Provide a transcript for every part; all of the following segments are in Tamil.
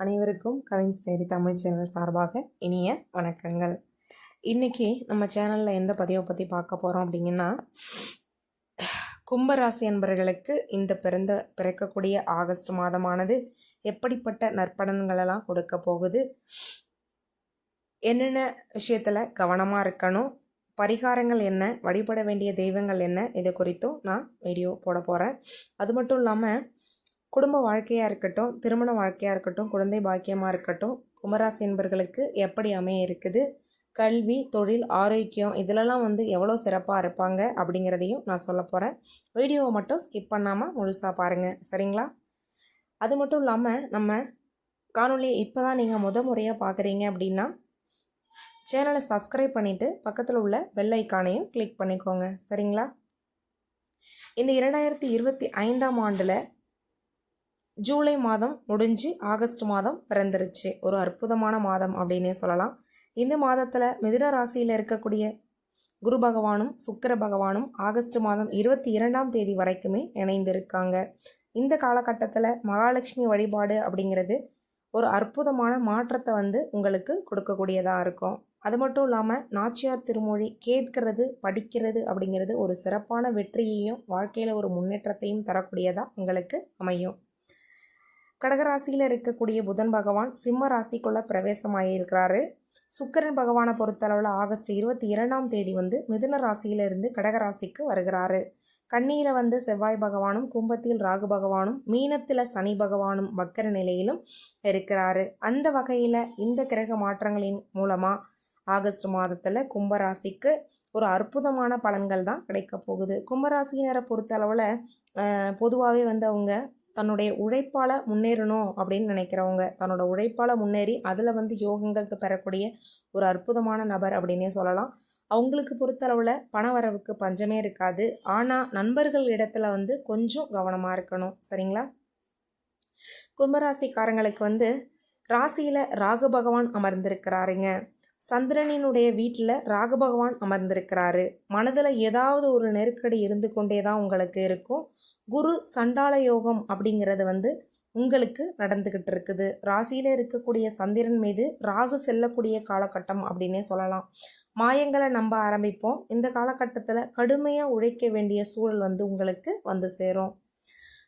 அனைவருக்கும் கவின் டைரி தமிழ் சேனல் சார்பாக இனிய வணக்கங்கள். இன்றைக்கி நம்ம சேனலில் எந்த பதிவை பற்றி பார்க்க போகிறோம் அப்படிங்கன்னா கும்பராசி அன்பர்களுக்கு இந்த பிறந்த பிறக்கக்கூடிய ஆகஸ்ட் மாதமானது எப்படிப்பட்ட நற்பலன்களெல்லாம் கொடுக்க போகுது என்னென்ன விஷயத்தில் கவனமாக இருக்கணும் பரிகாரங்கள் என்ன வழிபட வேண்டிய தெய்வங்கள் என்ன இது குறித்தும் நான் வீடியோ போட போகிறேன் அது மட்டும் இல்லாமல் குடும்ப வாழ்க்கையாக இருக்கட்டும் திருமண வாழ்க்கையாக இருக்கட்டும் குழந்தை பாக்கியமாக இருக்கட்டும் கும்பராசி என்பர்களுக்கு எப்படி அமைய இருக்குது? கல்வி தொழில் ஆரோக்கியம் இதிலெல்லாம் வந்து எவ்வளோ சிறப்பாக இருப்பாங்க அப்படிங்கிறதையும் நான் சொல்ல போகிறேன் வீடியோவை மட்டும் ஸ்கிப் பண்ணாமல் முழுசாக பாருங்கள் சரிங்களா? அது மட்டும் இல்லாமல் நம்ம காணொலியை இப்போ தான் நீங்கள் முத முறையாக பார்க்குறீங்க அப்படின்னா சேனலை சப்ஸ்கிரைப் பண்ணிவிட்டு பக்கத்தில் உள்ள பெல் ஐக்கானையும் கிளிக் பண்ணிக்கோங்க. சரிங்களா? இந்த இரண்டாயிரத்தி இருபத்தி ஐந்தாம் ஆண்டில் ஜூலை மாதம் முடிஞ்சு ஆகஸ்ட் மாதம் பிறந்துருச்சு. ஒரு அற்புதமான மாதம் அப்படின்னே சொல்லலாம். இந்த மாதத்தில் மிதுன ராசியில் இருக்கக்கூடிய குரு பகவானும் சுக்கிர பகவானும் ஆகஸ்ட் மாதம் இருபத்தி இரண்டாம் தேதி வரைக்குமே இணைந்திருக்காங்க. இந்த காலகட்டத்தில் மகாலட்சுமி வழிபாடு அப்படிங்கிறது ஒரு அற்புதமான மாற்றத்தை வந்து உங்களுக்கு கொடுக்கக்கூடியதாக இருக்கும். அது மட்டும் இல்லாமல் நாச்சியார் திருமொழி கேட்கிறது படிக்கிறது அப்படிங்கிறது ஒரு சிறப்பான வெற்றியையும் வாழ்க்கையில் ஒரு முன்னேற்றத்தையும் தரக்கூடியதாக உங்களுக்கு அமையும். கடகராசியில் இருக்கக்கூடிய புதன் பகவான் சிம்ம ராசிக்குள்ளே பிரவேசமாகியிருக்கிறாரு சுக்கரன் பகவானை பொறுத்தளவில் ஆகஸ்ட் இருபத்தி இரண்டாம் தேதி வந்து மிதுன ராசியிலிருந்து கடகராசிக்கு வருகிறாரு. கண்ணியில் வந்து செவ்வாய் பகவானும் கும்பத்தில் ராகு பகவானும் மீனத்தில் சனி பகவானும் வக்கர நிலையிலும் இருக்கிறாரு. அந்த வகையில் இந்த கிரக மாற்றங்களின் மூலமாக ஆகஸ்ட் மாதத்தில் கும்பராசிக்கு ஒரு அற்புதமான பலன்கள் தான் கிடைக்க போகுது. கும்பராசினரை பொறுத்தளவில் பொதுவாகவே வந்து அவங்க தன்னுடைய உழைப்பால் முன்னேறணும் அப்படின்னு நினைக்கிறவங்க தன்னோட உழைப்பால் முன்னேறி அதில் வந்து யோகங்களுக்கு பெறக்கூடிய ஒரு அற்புதமான நபர் அப்படின்னே சொல்லலாம். அவங்களுக்கு பொறுத்தளவில் பண வரவுக்கு பஞ்சமே இருக்காது. ஆனால் நண்பர்கள் இடத்துல வந்து கொஞ்சம் கவனமாக இருக்கணும். சரிங்களா? கும்பராசிக்காரங்களுக்கு வந்து ராசியில் ராகு பகவான் அமர்ந்திருக்கிறாருங்க. சந்திரனினுடைய வீட்டில் ராகு பகவான் அமர்ந்திருக்கிறாரு. மனதில் ஏதாவது ஒரு நெருக்கடி இருந்து கொண்டே தான் உங்களுக்கு இருக்கும். குரு சண்டால யோகம் அப்படிங்கிறது வந்து உங்களுக்கு நடந்துக்கிட்டு இருக்குது. ராசியில் இருக்கக்கூடிய சந்திரன் மீது ராகு செல்லக்கூடிய காலகட்டம் அப்படின்னே சொல்லலாம். மாயங்களை நம்ப ஆரம்பிப்போம். இந்த காலகட்டத்தில் கடுமையாக உழைக்க வேண்டிய சூழல் வந்து உங்களுக்கு வந்து சேரும்.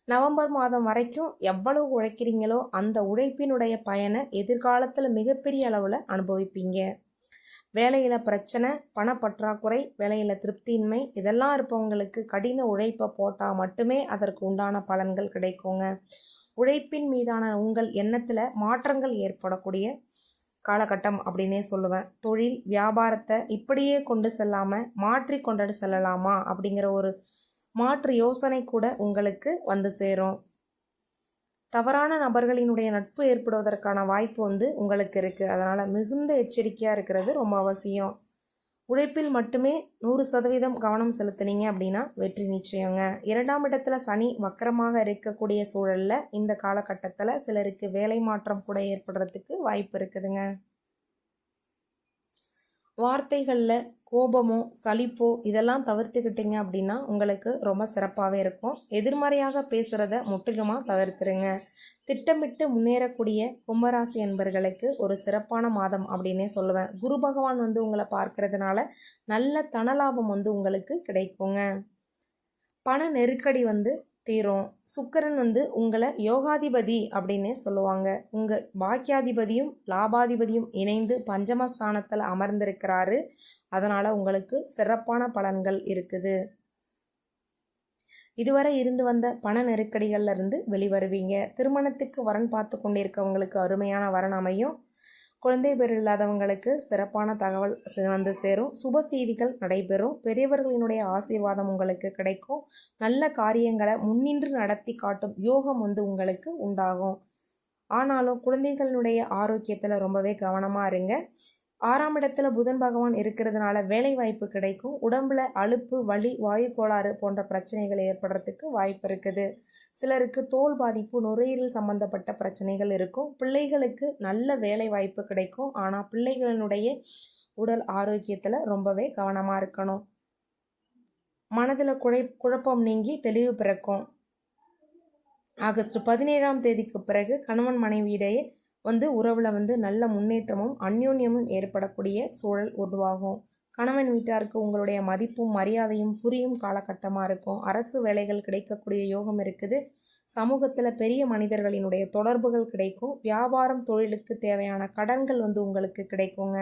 நவம்பர் மாதம் வரைக்கும் எவ்வளவு உழைக்கிறீங்களோ அந்த உழைப்பினுடைய பயனை எதிர்காலத்தில் மிகப்பெரிய அளவில் அனுபவிப்பீங்க. வேலையில் பிரச்சனை பணப்பற்றாக்குறை வேலையில் திருப்தியின்மை இதெல்லாம் இருப்பவங்களுக்கு கடின உழைப்பை போட்டால் மட்டுமே அதற்கு உண்டான பலன்கள் கிடைக்குங்க. உழைப்பின் மீதான உங்கள் எண்ணத்தில் மாற்றங்கள் ஏற்படக்கூடிய காலகட்டம் அப்படின்னே சொல்லுவேன். தொழில் வியாபாரத்தை இப்படியே கொண்டு செல்லாமல் மாற்றி கொண்டு செல்லலாமா அப்படிங்கிற ஒரு மாற்று யோசனை கூட உங்களுக்கு வந்து சேரும். தவறான நபர்களினுடைய நட்பு ஏற்படுவதற்கான வாய்ப்பு வந்து உங்களுக்கு இருக்குது அதனால் மிகுந்த எச்சரிக்கையாக இருக்கிறது ரொம்ப அவசியம். உழைப்பில் மட்டுமே நூறு சதவீதம் கவனம் செலுத்துனீங்க அப்படின்னா வெற்றி நிச்சயங்க. இரண்டாம் இடத்துல சனி வக்கரமாக இருக்கக்கூடிய சூழலில் இந்த காலகட்டத்தில் சிலருக்கு வேலை மாற்றம் கூட ஏற்படுறதுக்கு வாய்ப்பு இருக்குதுங்க. வார்த்தைகளில் கோபமோ சலிப்போ இதெல்லாம் தவிர்த்துக்கிட்டீங்க அப்படின்னா உங்களுக்கு ரொம்ப சிறப்பாகவே இருக்கும். எதிர்மறையாக பேசுகிறத முற்றிலுமாக தவிர்த்துருங்க. திட்டமிட்டு முன்னேறக்கூடிய கும்பராசி என்பர்களுக்கு ஒரு சிறப்பான மாதம் அப்படின்னே சொல்லுவேன். குரு பகவான் வந்து உங்களை பார்க்கறதுனால நல்ல தனலாபம் வந்து உங்களுக்கு கிடைக்குங்க. பண நெருக்கடி வந்து தீரும். சுக்கரன் வந்து உங்களை யோகாதிபதி அப்படின்னே சொல்லுவாங்க. உங்கள் பாக்கியாதிபதியும் லாபாதிபதியும் இணைந்து பஞ்சமஸ்தானத்தில் அமர்ந்திருக்கிறாரு. அதனால் உங்களுக்கு சிறப்பான பலன்கள் இருக்குது. இதுவரை இருந்து வந்த பண நெருக்கடிகள்ல இருந்து வெளிவருவீங்க. திருமணத்துக்கு வரன் பார்த்து கொண்டிருக்கவங்களுக்கு அருமையான வரன் அமையும். குழந்தை பேர் இல்லாதவங்களுக்கு சிறப்பான தகவல் வந்து சேரும். சுப செய்திகள் நடைபெறும். பெரியவர்களினுடைய ஆசீர்வாதம் உங்களுக்கு கிடைக்கும். நல்ல காரியங்களை முன்னின்று நடத்தி காட்டும் யோகம் வந்து உங்களுக்கு உண்டாகும். ஆனாலும் குழந்தைகளினுடைய ஆரோக்கியத்தில் ரொம்பவே கவனமாக இருங்க. ஆறாம் இடத்துல புதன் பகவான் இருக்கிறதுனால வேலை வாய்ப்பு கிடைக்கும். உடம்புல அலுப்பு வலி வாயு கோளாறு போன்ற பிரச்சனைகள் ஏற்படுறதுக்கு வாய்ப்பு இருக்குது. சிலருக்கு தோல் பாதிப்பு நுரையீரல் சம்பந்தப்பட்ட பிரச்சனைகள் இருக்கும். பிள்ளைகளுக்கு நல்ல வேலை வாய்ப்பு கிடைக்கும். ஆனால் பிள்ளைகளினுடைய உடல் ஆரோக்கியத்தில் ரொம்பவே கவனமாக இருக்கணும். மனதில் குழை குழப்பம் நீங்கி தெளிவு பிறக்கும். ஆகஸ்ட் பதினேழாம் தேதிக்கு பிறகு கணவன் மனைவியிடையே வந்து உறவில் வந்து நல்ல முன்னேற்றமும் அந்யோன்யமும் ஏற்படக்கூடிய சூழல் உருவாகும். கணவன் வீட்டாருக்கு உங்களுடைய மதிப்பும் மரியாதையும் புரியும் காலகட்டமாக இருக்கும். அரசு வேலைகள் கிடைக்கக்கூடிய யோகம் இருக்குது. சமூகத்தில் பெரிய மனிதர்களினுடைய தொடர்புகள் கிடைக்கும். வியாபாரம் தொழிலுக்கு தேவையான கடன்கள் வந்து உங்களுக்கு கிடைக்குங்க.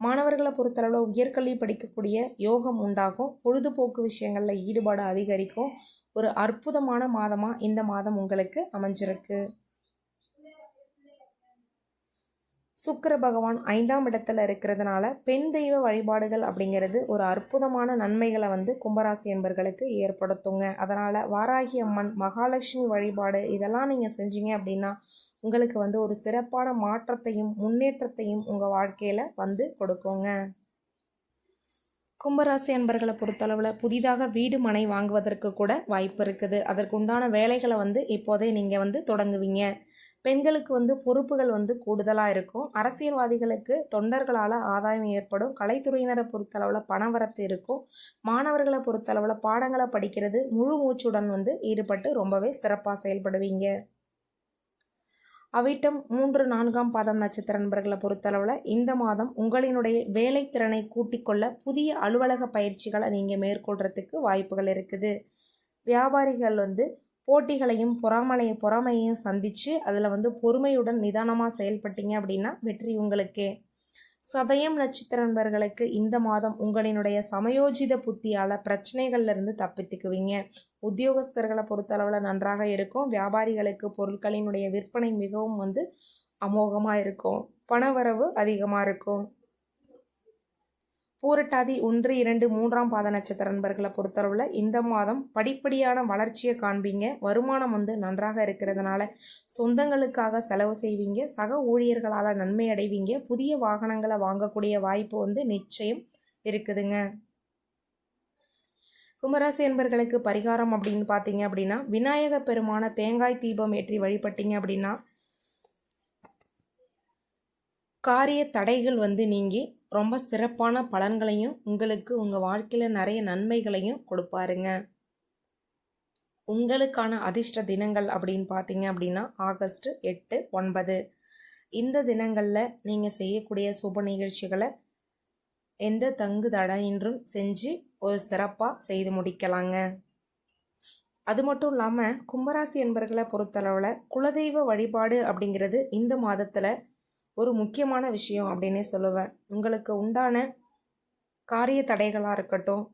மாணவர்களை பொறுத்தளவில் உயர்கல்வி படிக்கக்கூடிய யோகம் உண்டாகும். பொழுதுபோக்கு விஷயங்களில் ஈடுபாடு அதிகரிக்கும். ஒரு அற்புதமான மாதமாக இந்த மாதம் உங்களுக்கு அமைஞ்சிருக்கு. சுக்கிர பகவான் ஐந்தாம் இடத்துல இருக்கிறதுனால பெண் தெய்வ வழிபாடுகள் அப்படிங்கிறது ஒரு அற்புதமான நன்மைகளை வந்து கும்பராசி என்பர்களுக்கு ஏற்படுத்துங்க. அதனால் வாராகி அம்மன் மகாலட்சுமி வழிபாடு இதெல்லாம் நீங்கள் செஞ்சீங்க அப்படின்னா உங்களுக்கு வந்து ஒரு சிறப்பான மாற்றத்தையும் முன்னேற்றத்தையும் உங்கள் வாழ்க்கையில் வந்து கொடுக்குங்க. கும்பராசி அன்பர்களை பொறுத்தளவில் புதிதாக வீடு மனை வாங்குவதற்கு கூட வாய்ப்பு இருக்குது. அதற்குண்டான வேலைகளை வந்து இப்போதே நீங்கள் வந்து தொடங்குவீங்க. பெண்களுக்கு வந்து பொறுப்புகள் வந்து கூடுதலாக இருக்கும். அரசியல்வாதிகளுக்கு தொண்டர்களால் ஆதாயம் ஏற்படும். கலைத்துறையினரை பொறுத்தளவில் பணவரத்து இருக்கும். மாணவர்களை பொறுத்தளவில் பாடங்களை படிக்கிறது முழு மூச்சுடன் வந்து ஈடுபட்டு ரொம்பவே சிறப்பாக செயல்படுவீங்க. அவிட்டம் மூன்று நான்காம் பாதம் நட்சத்திர நண்பர்களை பொறுத்தளவில் இந்த மாதம் உங்களினுடைய வேலைத்திறனை கூட்டிக்கொள்ள புதிய அலுவலக பயிற்சிகளை நீங்கள் மேற்கொள்கிறதுக்கு வாய்ப்புகள் இருக்குது. வியாபாரிகள் வந்து போட்டிகளையும் பொறாமலை பொறாமையையும் சந்தித்து அதில் வந்து பொறுமையுடன் நிதானமாக செயல்பட்டீங்க அப்படின்னா வெற்றி உங்களுக்கே. சதயம் நட்சத்திர நண்பர்களுக்கு இந்த மாதம் உங்களினுடைய சமயோஜித புத்தியால் பிரச்சனைகள்லேருந்து தப்பித்துக்குவீங்க. உத்தியோகஸ்தர்களை பொறுத்தளவில் நன்றாக இருக்கும். வியாபாரிகளுக்கு பொருட்களினுடைய விற்பனை மிகவும் வந்து அமோகமாக இருக்கும். பணவரவு அதிகமாக இருக்கும். பூரட்டாதி ஒன்று இரண்டு மூன்றாம் பாத நட்சத்திர நண்பர்களை பொறுத்தளவில் இந்த மாதம் படிப்படியான வளர்ச்சியை காண்பீங்க. வருமானம் வந்து நன்றாக இருக்கிறதுனால சொந்தங்களுக்காக செலவு செய்வீங்க. சக ஊழியர்களால் நன்மை அடைவீங்க. புதிய வாகனங்களை வாங்கக்கூடிய வாய்ப்பு வந்து நிச்சயம் இருக்குதுங்க. கும்பராசி என்பர்களுக்கு பரிகாரம் அப்படின்னு பார்த்தீங்க அப்படின்னா விநாயக பெருமான தேங்காய் தீபம் ஏற்றி வழிபட்டீங்க அப்படின்னா காரிய தடைகள் வந்து நீங்கி ரொம்ப சிறப்பான பலன்களையும் உங்களுக்கு உங்கள் வாழ்க்கையில் நிறைய நன்மைகளையும் கொடுப்பாருங்க. உங்களுக்கான அதிர்ஷ்ட தினங்கள் அப்படின்னு பார்த்தீங்க அப்படின்னா ஆகஸ்ட் எட்டு ஒன்பது. இந்த தினங்களில் நீங்கள் செய்யக்கூடிய சுப நிகழ்ச்சிகளை எந்த தங்கு தடையின்றும் செஞ்சு ஒரு சிறப்பாக செய்து முடிக்கலாங்க. அது மட்டும் இல்லாமல் கும்பராசி என்பர்களை பொறுத்தளவில் குலதெய்வ வழிபாடு அப்படிங்கிறது இந்த மாதத்தில் ஒரு முக்கியமான விஷயம் அப்படின்னே சொல்லுவேன். உங்களுக்கு உண்டான காரிய தடைகளாக இருக்கட்டும்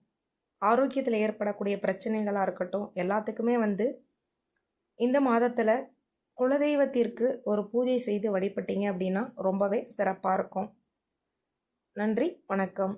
ஆரோக்கியத்தில் ஏற்படக்கூடிய பிரச்சனைகளாக இருக்கட்டும் எல்லாத்துக்குமே வந்து இந்த மாதத்தில் குலதெய்வத்திற்கு ஒரு பூஜை செய்து வழிபட்டீங்க அப்படின்னா ரொம்பவே சிறப்பாக இருக்கும். நன்றி வணக்கம்.